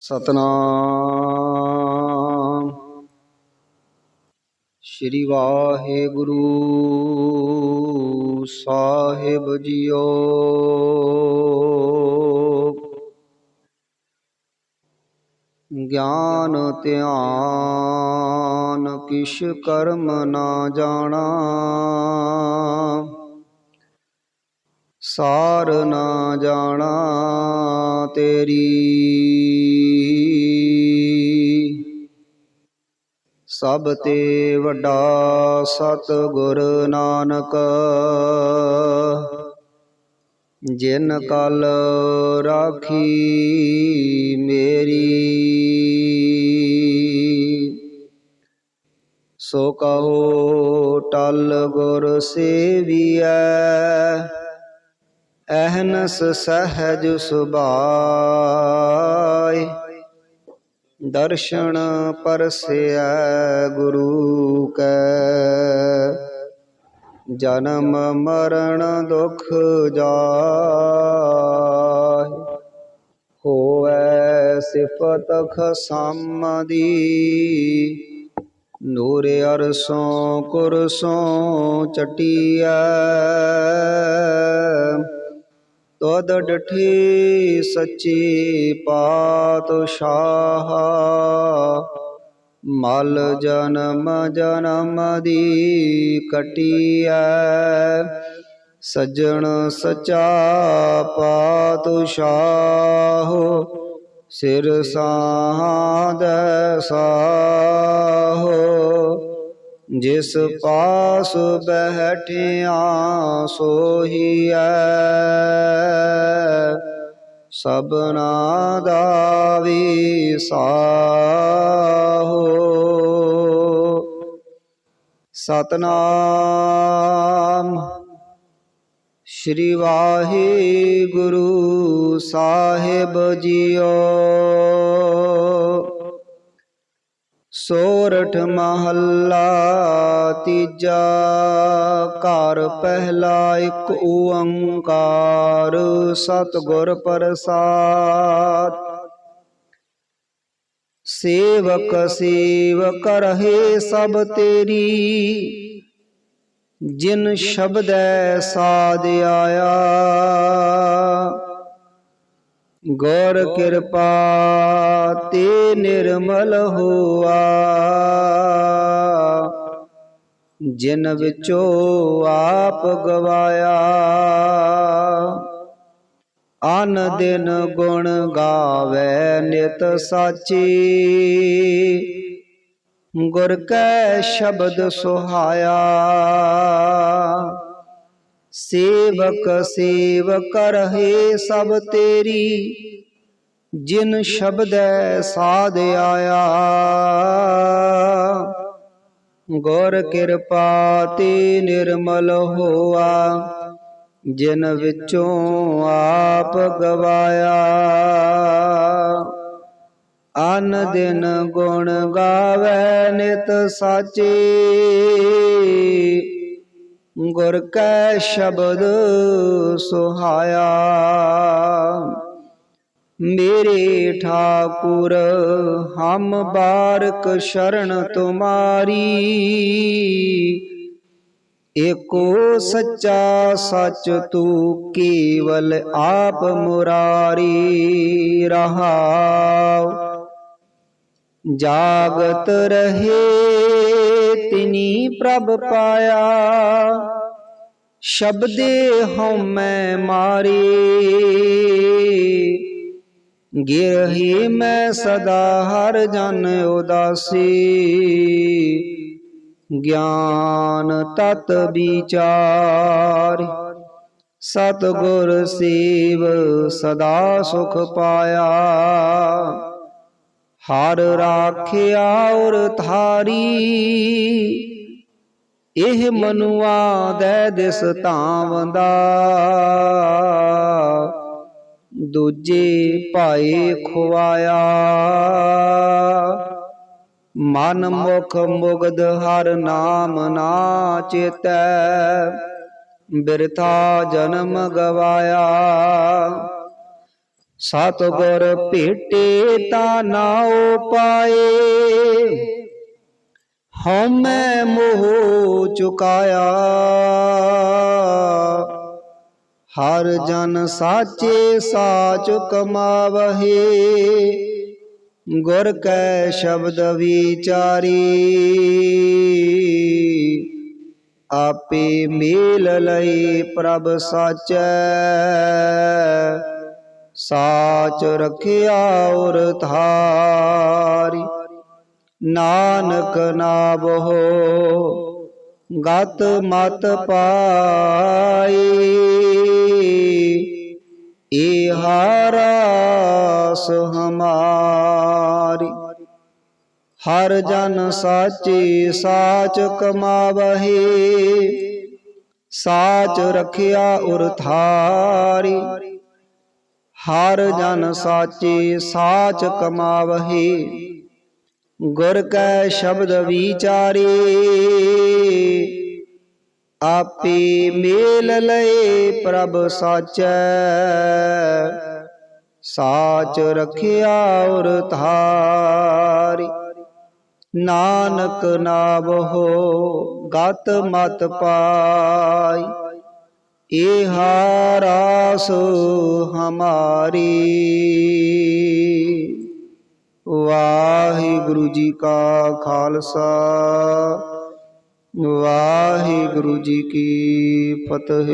ਸਤਨਾਮ। ਸ਼੍ਰੀ ਵਾਹਿਗੁਰੂ ਸਾਹਿਬ ਜੀਓ। ਗਿਆਨ ਧਿਆਨ ਕਿਛ ਕਰਮ ਨਾ ਜਾਣਾ। ਸਾਰ ਨਾ ਜਾਣਾ ਤੇਰੀ। ਸਭ ਤੇ ਵੱਡਾ ਸਤਿਗੁਰ ਨਾਨਕ, ਜਿਨ ਕਲ ਰਾਖੀ ਮੇਰੀ। ਸੋ ਕਹੋ ਟਲ ਗੁਰ ਸੇਵੀਐ ਅਹਨਸ ਸਹਜ ਸੁਭਾਇ ਦਰਸ਼ਨ ਪਰਸੈ ਗੁਰੂ ਕੈ। ਜਨਮ ਮਰਨ ਦੁਖ ਜਾਇ ਹੋਐ ਸਿਫਤ ਖਸਮ ਦੀ ਨੂਰ ਅਰਸੋਂ ਕੁਰਸੋਂ ਚਟਿਆ ਤਦ ਡਠੀ ਸੱਚੀ ਪਾਤਸ਼ਾਹ। ਮਲ ਜਨਮ ਜਨਮ ਦੀ ਕਟੀਐ, ਸੱਜਣ ਸਚਾ ਪਾਤਸ਼ਾਹ। ਸਿਰ ਸਾਹ ਸਾਹੋ। ਜਿਸ ਪਾਸ ਬਹਿਠਿਆ ਸੋਹੀਐ ਸਭਨਾ ਦਾ ਵਿਸਾਹੋ ਸਤਨਾਮ ਸ਼੍ਰੀ ਵਾਹਿਗੁਰੂ ਸਾਹਿਬ ਜੀਓ। ਸੋਰਠ ਮਹੱਲਾ, ਤੀਜਾ ਘਰ ਪਹਿਲਾ ਇੱਕ ਓੰਕਾਰ, ਸਤਿਗੁਰ ਪ੍ਰਸਾਦ। ਸੇਵਕ ਸੇਵਕ ਰਹੇ ਸਭ ਤੇਰੀ, ਜਿਨ ਸ਼ਬਦੈ ਸਾਧ ਆਇਆ। ਗੌਰ ਕਿਰਪਾ ਤੇ ਨਿਰਮਲ ਹੋਆ। ਜਿਨ ਵਿੱਚੋਂ ਆਪ ਗਵਾਇਆ। ਅਨ ਦਿਨ ਗੁਣ ਗਾਵੇ ਨਿਤ ਸਾਚੀ। ਗੁਰ ਕੈ ਸ਼ਬਦ ਸੁਹਾਇਆ। ਸੇਵਕ ਸੇਵਕ ਰਹੇ ਸਭ ਤੇਰੀ। ਜਿਨ ਸ਼ਬਦੈ ਸਾਧ ਆਇਆ। ਗੁਰ ਕਿਰਪਾ ਤੇ ਨਿਰਮਲ ਹੋਆ। ਜਿਨ ਵਿੱਚੋਂ ਆਪ ਗਵਾਇਆ। ਅਨ ਦਿਨ ਗੁਣ ਗਾਵੇ ਨਿਤ ਸਾਚੇ। ਗੁਰ ਕੈ ਸ਼ਬਦ ਸੁਹਾਇਆ। ਮੇਰੇ ਠਾਕੁਰ, ਹਮ ਬਾਰਕ ਸ਼ਰਨ ਤੁਮਾਰੀ। ਏਕੋ ਸੱਚਾ ਸੱਚ ਤੂੰ ਕੇਵਲ ਆਪ ਮੁਰਾਰੀ ਰਹਾਉ। ਜਾਗਤ ਰਹੇ ਤਿਨੀ ਪ੍ਰਭ ਪਾਇਆ। ਸ਼ਬਦੇ ਹਉਮੈ ਮਾਰੇ। ਗਿਰਹੀ ਮੈਂ ਸਦਾ ਹਰ ਜਨ ਉਦਾਸੀ। ਗਿਆਨ ਤਤ ਵਿਚਾਰ। ਸਤਗੁਰ ਸੇਵ ਸਦਾ ਸੁਖ ਪਾਇਆ। ਹਰ ਰਾਖਿਆ ਔਰ ਥਾਰੀ ਇਹ ਮਨੁਆ ਦੇ ਦਿਸ ਧਾਵੰਦਾ। ਦੂਜੇ ਭਾਏ ਖੁਆਇਆ। ਮਨ ਮੁਖ ਮੁਗਧ ਹਰ ਨਾਮ ਨਾ ਚੇਤੈ। ਬਿਰਥਾ ਜਨਮ ਗਵਾਇਆ। ਸਤਿਗੁਰ ਭੇਟੇ ਤਾਂ ਨਾਉ ਪਾਏ ਹਉਮੈ ਮੋਹ ਚੁਕਾਇਆ। ਹਰ ਜਨ ਸਾਚੇ ਸਾਚ ਕਮਾਵਹੇ। ਗੁਰ ਕੈ ਸ਼ਬਦ ਵਿਚਾਰੀ। ਆਪੇ ਮੇਲ ਲਈ ਪ੍ਰਭ ਸਾਚੈ। ਸਾਚ ਰਖਿਆ ਔਰ ਧਾਰੀ। ਨਾਨਕ ਨਾਵੋ ਗਤ ਮਤ ਪਾਈ। ਇਹ ਰਾਸ ਹਮਾਰੀ। ਹਰ ਜਨ ਸਾਚੇ ਸਾਚ ਕਮਾਵਹੇ। ਸਾਚ ਰਖਿਆ ਉਰ ਥਾਰੀ ਹਰ ਜਨ ਸਾਚੇ ਸਾਚ ਕਮਾਵਹੇ। ਗੁਰ ਕੈ ਸ਼ਬਦ ਵਿਚਾਰੇ। ਆਪੇ ਮੇਲ ਲਏ ਪ੍ਰਭ ਸਾਚੈ। ਸਾਚ ਰਖਿਆ ਉਰ ਧਾਰੀ। ਨਾਨਕ ਨਾਵੋ ਗਤ ਮਤ ਪਾਈ। ਇਹ ਰਾਸ ਹਮਾਰੀ ਵਾਹਿਗੁਰੂ ਜੀ ਕਾ ਖਾਲਸਾ ਵਾਹਿਗੁਰੂ ਜੀ ਕੀ ਫਤਿਹ